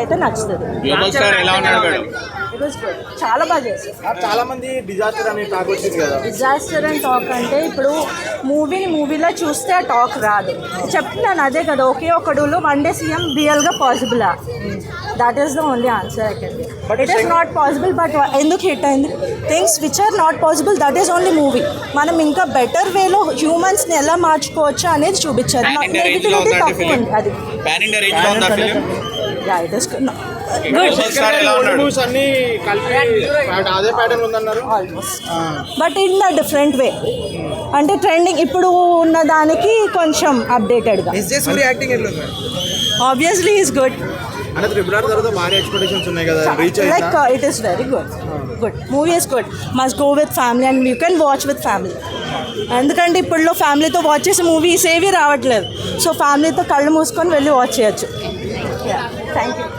అయితే నచ్చుతుంది. చాలా బాగా చాలా మంది డిజాస్టర్ అని టాక్ వచ్చింది కదా. డిజాస్టర్ అండ్ టాక్ అంటే ఇప్పుడు మూవీని మూవీలో చూస్తే ఆ టాక్ రాదు. చెప్తున్నాను అదే కదా ఒకే ఒకడులో వన్ డే సీఎం రియల్గా పాసిబులా that is the only answer I can it is not possible but ఎందుకు హిట్ అయింది? Things which are not possible that is only movie మనం ఇంకా బెటర్ వేలో హ్యూమన్స్ని ఎలా మార్చుకోవచ్చు అనేది చూపించారు. నెగిటివిటీ తక్కువ ఉంది అది. Yeah it is good global star ఎలా ఉన్నాడు? మూవీస్ అన్ని కలిపి అదే ప్యాటర్న్ ఉందన్నారు? Almost but in the different way అంటే ట్రెండింగ్ ఇప్పుడు ఉన్న దానికి కొంచెం అప్డేటెడ్గా ఎస్జే సూర్య యాక్టింగ్ ఎట్లా ఉంది? ఆబ్వియస్లీ ఈస్ గుడ్ అంటే త్రిపుల్ ఆర్ తర్వాత భారీ ఎక్స్పెక్టేషన్స్ ఉన్నాయి కదా reach like it is very good good movie is good must go with family and you can watch with family ఎందుకంటే ఇప్పుడులో ఫ్యామిలీతో వాచ్ చేసే మూవీస్ ఏవి రావట్లేదు. సో ఫ్యామిలీతో కళ్ళు మూసుకొని వెళ్ళి వాచ్ చేయొచ్చు. Thank you